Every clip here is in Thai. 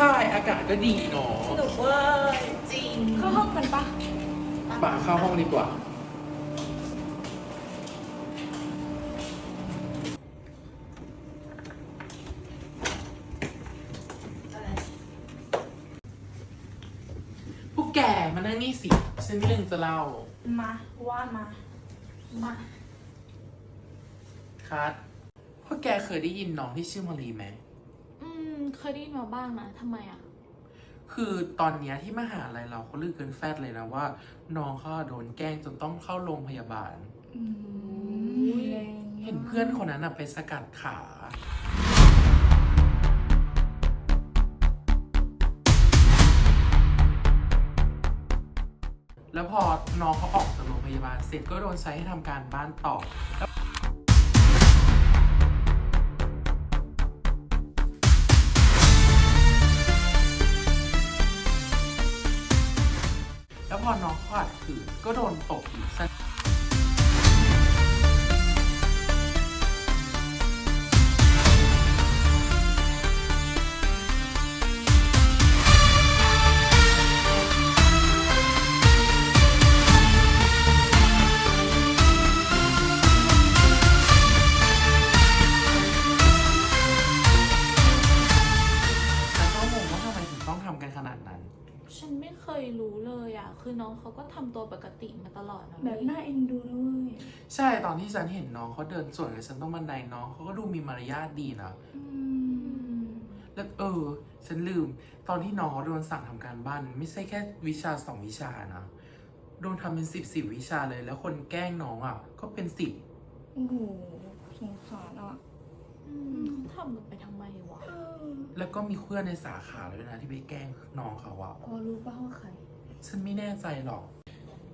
ใช่อากาศก็ดีเนาะสนุกเว้ยจริงเข้าห้องกันปะป่าเข้าห้องดีกว่า พวกแกมานั่งนี่สิ ฉันมีเรื่องจะเล่า มาว่ามา มาคัดพวกแกเคยได้ยินน้องที่ชื่อมารีไหมอืม เคยได้ยินมาบ้างนะทำไมอะ คือตอนเนี้ยที่มหาลัยเราเขาลือเกินแฟดเลยนะว่า น้องเขาโดนแกล้งจนต้องเข้าโรงพยาบาล อืมแรงมากเห็นเพื่อนคนนั้นอะไปสกัดขา แล้วพอน้องเขาออกจากโรงพยาบาลเสร็จก็โดนใช้ให้ทำการบ้านต่อ แล้วพอน้องเขาขัดขืนก็โดนตบอีก ฉันไม่เคยรู้เลยอะ คือน้องเขาก็ทำตัวปกติมาตลอดนะแบบน่าเอ็นดูนะเว้ยใช่ตอนที่ฉันเห็นน้องเขาเดินสวนกับฉันต้องบันไดน้องเขาก็ดูมีมารยาทดีนะ อือืมมแล้วเออ ฉันลืม ตอนที่น้องเขาโดนสั่งทำการบ้าน ไม่ใช่แค่วิชาสองวิชานะโดนทำเป็นสิบสิบวิชาเลย แล้วคนแกล้งน้องอะ ก็เป็นสิบโอ้โหสงสารอะอืมเขาทำกันไปทำไมวะ เออ แล้วก็มีเพื่อนในสาขาเลยนะที่ไปแกล้งน้องเขาอะพอรู้ป่ะว่าใคร ฉันไม่แน่ใจหรอก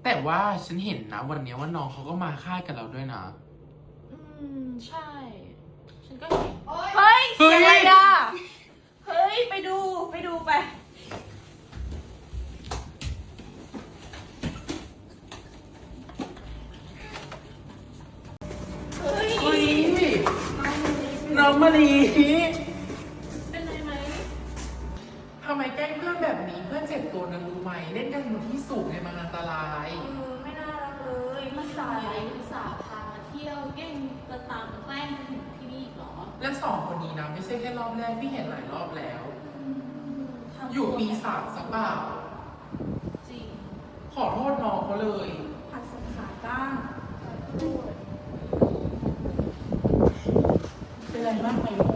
แต่ว่าฉันเห็นนะวันเนี้ยว่าน้องเขาก็มาค่ายกับเราด้วยนะ อืม ใช่ ฉันก็เห็นเฮ้ยเฮ้ยอะไรอะ เฮ้ย ไปดู ไปดูไป เฮ้ยเฮ้ยน้องมาลี เล่นกันบนที่สูงเนี่ยมันอันตราย เออไม่น่ารักเลยมาสาสายยอุตส่าห์พามาเที่ยวเก่งจะตามมาแกล้งถึงที่นี่อีกเหรอและสองคนนี้นะไม่ใช่แค่รอบแรกพี่เห็นหลายรอบแล้ว ทำตัวอยู่ปีสามสักเปล่าจริงขอโทษน้องเขาเลย ผัดสงสารบ้างขอโทษเป็นไรมากไหมลูก